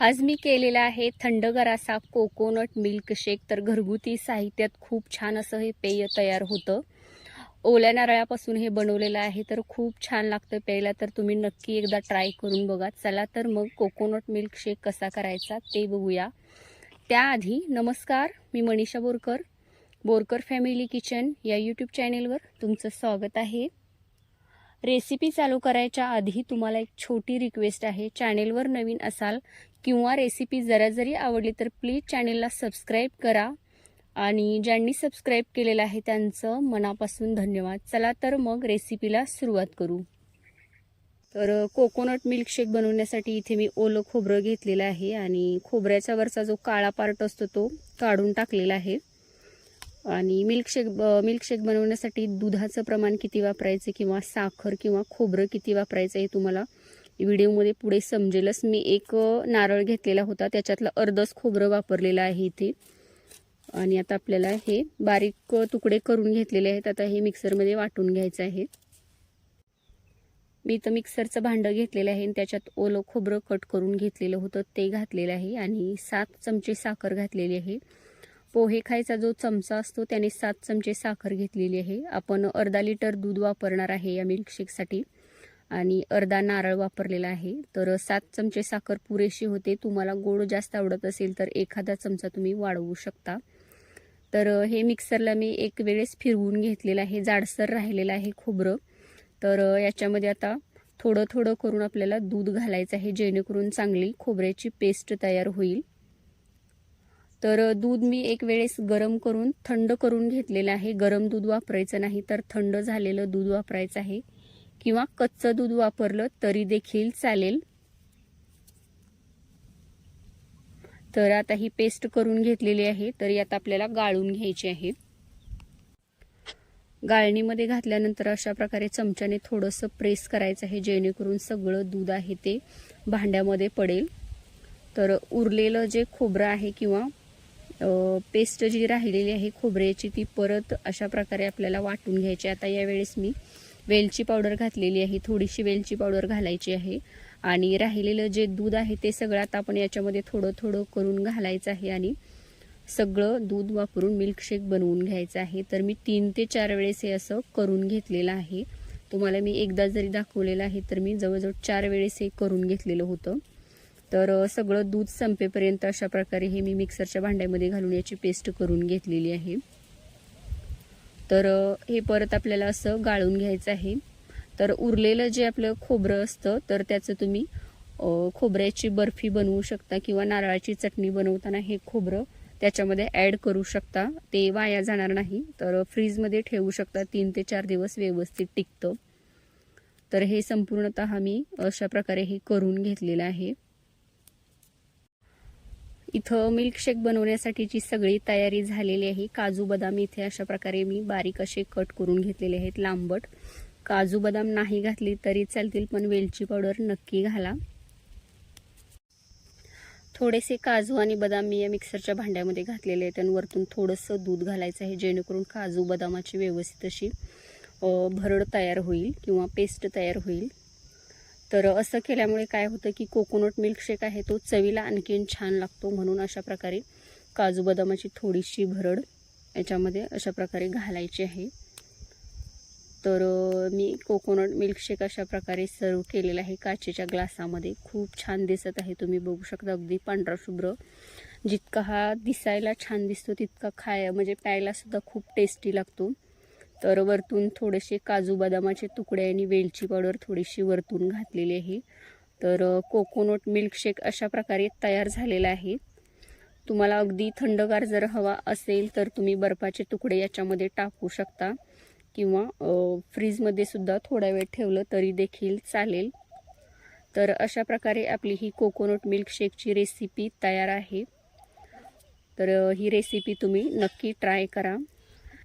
आज मी केलेला आहे थंडगार असा कोकोनट मिल्कशेक. तर घरगुती साहित्यात खूप छान असं हे पेय तयार होतं. ओल्या नारळापासून हे बनवलेलं आहे तर खूप छान लागतं प्यायला तर तुम्ही नक्की एकदा ट्राय करून बघा. चला तर मग कोकोनट मिल्कशेक कसा करायचा ते बघूया. त्याआधी नमस्कार मी मनीषा बोरकर बोरकर फॅमिली किचन या यूट्यूब चॅनेलवर तुमचं स्वागत आहे. रेसिपी चालू करायच्या आधी तुम्हाला एक छोटी रिक्वेस्ट आहे. चॅनेलवर नवीन असाल किंवा रेसिपी जरा जरी आवडली तर प्लीज चॅनेलला सबस्क्राईब करा. आणि ज्यांनी सबस्क्राईब केलेलं आहे त्यांचं मनापासून धन्यवाद. चला तर मग रेसिपीला सुरुवात करू. तर कोकोनट मिल्कशेक बनवण्यासाठी इथे मी ओलं खोबरं घेतलेलं आहे आणि खोबऱ्याच्या वरचा जो काळा पार्ट असतो तो काढून टाकलेला आहे. आणि मिल्कशेक मिल्कशेक बनवण्यासाठी दुधाचं प्रमाण किती वापरायचं किंवा साखर किंवा खोबरं किती वापरायचं हे तुम्हाला व्हिडिओमध्ये पुढे समजेलच. मी एक नारळ घेतलेला होता. त्याच्यातलं अर्धच खोबरं वापरलेलं आहे इथे. आणि आता आपल्याला हे बारीक तुकडे करून घेतलेले आहेत. आता हे मिक्सरमध्ये वाटून घ्यायचं आहे. मी तर मिक्सरचं भांडं घेतलेलं आहे आणि त्याच्यात ओलं खोबरं कट करून घेतलेलं होतं. ते घातलेलं आहे आणि सात चमचे साखर घातलेली आहे. पोहे खायचा जो चमचा असतो त्याने सात चमचे साखर घेतलेली आहे. आपण अर्धा लिटर दूध वापरणार आहे या मिल्कशेकसाठी आणि अर्धा नारळ वापरलेला आहे. तर सात चमचे साखर पुरेशी होते. तुम्हाला गोड जास्त आवडत असेल तर एखादा चमचा तुम्ही वाढवू शकता. तर हे मिक्सरला मी एक वेळेस फिरवून घेतलेलं आहे. जाडसर राहिलेलं आहे खोबरं. तर याच्यामध्ये आता थोडं थोडं करून आपल्याला दूध घालायचं आहे जेणेकरून चांगली खोबऱ्याची पेस्ट तयार होईल. तर दूध मी एक वेळेस गरम करून थंड करून घेतलेलं आहे. गरम दूध वापरायचं नाही तर थंड झालेलं दूध वापरायचं आहे. किंवा कच्चं दूध वापरलं तरी देखील चालेल. तर आता ही पेस्ट करून घेतलेली आहे. तर यात आपल्याला गाळून घ्यायची आहे. गाळणीमध्ये घातल्यानंतर अशा प्रकारे चमच्याने थोडंसं प्रेस करायचं आहे जेणेकरून सगळं दूध आहे ते भांड्यामध्ये पडेल. तर उरलेलं जे खोबरं आहे किंवा पेस्ट जी राहिलेली आहे खोबऱ्याची ती परत अशा प्रकारे आपल्याला वाटून घ्यायची. आता यावेळेस मी वेलची पावडर घातलेली आहे. थोडीशी वेलची पावडर घालायची आहे. आणि राहिलेलं जे दूध आहे ते सगळं आता आपण याच्यामध्ये थोडं थोडं करून घालायचं आहे आणि सगळं दूध वापरून मिल्कशेक बनवून घ्यायचं आहे. तर मी तीन ते चार वेळेस हे असं करून घेतलेलं आहे. तुम्हाला मी एकदा जरी दाखवलेलं आहे तर मी जवळजवळ चार वेळेस हे करून घेतलेलं होतं. तर सगळं दूध संपेपर्यंत अशा प्रकारे हे मी मिक्सरच्या भांड्यामध्ये घालून याची पेस्ट करून घेतलेली आहे. तर हे परत आपल्याला असं गाळून घ्यायचं आहे. तर उरलेलं जे आपलं खोबरं असतं तर त्याचं तुम्ही खोबऱ्याची बर्फी बनवू शकता किंवा नारळाची चटणी बनवताना हे खोबरं त्याच्यामध्ये ॲड करू शकता. ते वाया जाणार नाही. तर फ्रीजमध्ये ठेवू शकता. तीन ते चार दिवस व्यवस्थित टिकतं. तर हे संपूर्णत मी अशा प्रकारे हे करून घेतलेलं आहे. इथं मिल्कशेक बनवण्यासाठीची सगळी तयारी झालेली आहे. काजू बदाम इथे अशा प्रकारे मी बारीक असे कट करून घेतलेले आहेत लांबट. काजू बदाम नाही घातली तरी चालतील पण वेलची पावडर नक्की घाला. थोडेसे काजू आणि बदाम मी या मिक्सरच्या भांड्यामध्ये घातलेले आहेत आणि वरतून थोडंसं दूध घालायचं आहे जेणेकरून काजू बदामाची व्यवस्थित अशी भरड तयार होईल किंवा पेस्ट तयार होईल. तर असं केल्यामुळे काय होतं की कोकोनट मिल्कशेक आहे तो चवीला आणखीन छान लागतो म्हणून अशा प्रकारे काजू बदामाची थोडीशी भरड याच्यामध्ये अशा प्रकारे घालायची आहे. तर मी कोकोनट मिल्कशेक अशा प्रकारे सर्व केलेला आहे काचेच्या ग्लासामध्ये. खूप छान दिसत आहे. तुम्ही बघू शकता अगदी पांढरा शुभ्र. जितका हा दिसायला छान दिसतो तितका खाय म्हणजे प्यायलासुद्धा खूप टेस्टी लागतो. तर वरतून थोडेसे काजू बदामाचे तुकडे आणि वेलची पावडर थोडीशी वरतून घातलेली आहे. तर कोकोनट मिल्कशेक अशा प्रकारे तयार झालेला आहे. तुम्हाला अगदी थंडगार जर हवा असेल तर तुम्ही बर्फाचे तुकडे याच्यामध्ये टाकू शकता किंवा फ्रीजमध्ये सुद्धा थोडा वेळ ठेवलं तरी देखील चालेल. तर अशा प्रकारे आपली ही कोकोनट मिल्कशेकची रेसिपी तयार आहे. तर ही रेसिपी तुम्ही नक्की ट्राय करा.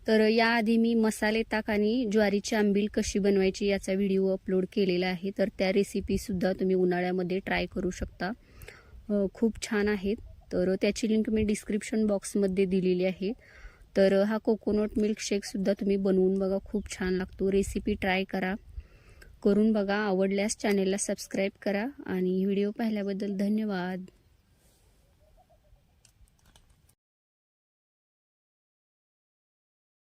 तर याआधी मी मसाले ताक आणि ज्वारीची आंबील कशी बनवायची याचा व्हिडिओ अपलोड केलेला आहे. तर त्या रेसिपीसुद्धा तुम्ही उन्हाळ्यामध्ये ट्राय करू शकता. खूप छान आहेत. तर त्याची लिंक मी डिस्क्रिप्शन बॉक्समध्ये दिलेली आहे. तर हा कोकोनट मिल्कशेकसुद्धा तुम्ही बनवून बघा. खूप छान लागतो. रेसिपी ट्राय करा. करून बघा. आवडल्यास चॅनेलला सबस्क्राईब करा. आणि व्हिडिओ पाहिल्याबद्दल धन्यवाद.